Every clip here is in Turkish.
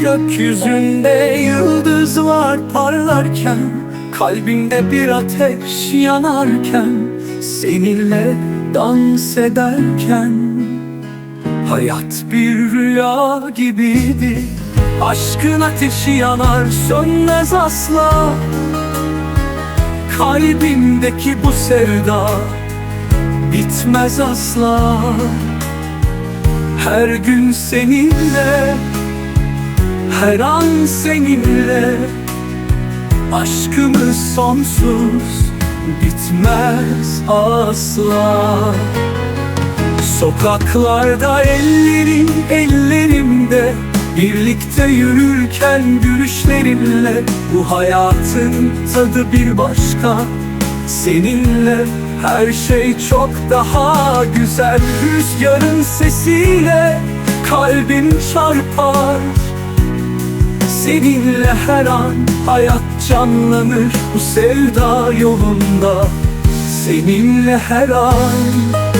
Gökyüzünde yıldızlar parlarken Kalbimde bir ateş yanarken Seninle dans ederken. Hayat bir rüya gibiydi Aşkın ateşi yanar sönmez asla. Kalbimdeki bu sevda bitmez asla. Her gün seninle her an seninle. Aşkımız sonsuz bitmez asla. Sokaklarda ellerin ellerimde Birlikte yürürken gülüşlerinle. Bu hayatın tadı bir başka Seninle her şey çok daha güzel. Rüzgarın sesiyle kalbin çarpar. Seninle her an hayat canlanır bu sevda yolunda. Seninle her an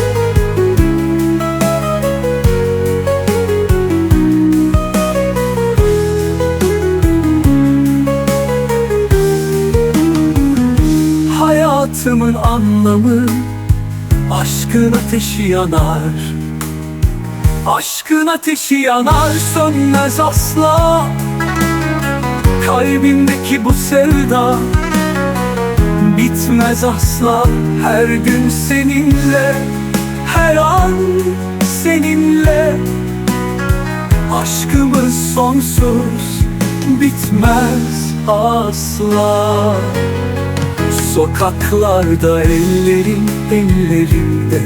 Hayatımın anlamı aşkın ateşi yanar. Aşkın ateşi yanar sönmez asla. Kalbimdeki bu sevda Bitmez asla. Her gün seninle Her an seninle. Aşkımız sonsuz bitmez asla Sokaklarda ellerin ellerimde.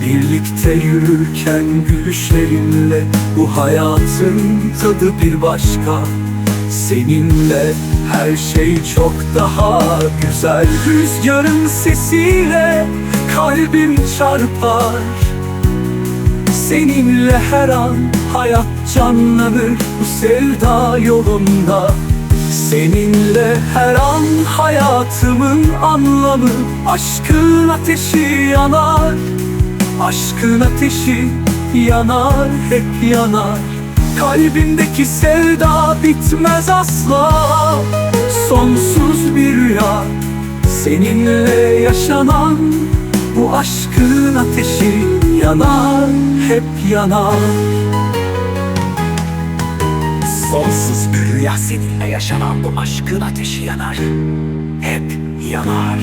Birlikte yürürken gülüşlerinle Bu hayatın tadı bir başka. Seninle her şey çok daha güzel. Rüzgarın sesiyle kalbim çarpar. Seninle her an hayat canlanır bu sevda yolunda Seninle her an hayatımın anlamı Aşkın ateşi yanar. Aşkın ateşi yanar hep yanar. Kalbimdeki sevda bitmez asla. Sonsuz bir rüya Seninle yaşanan Bu aşkın ateşi yanar hep yanar Rüya seninle yaşanan bu aşkın ateşi yanar. Hep yanar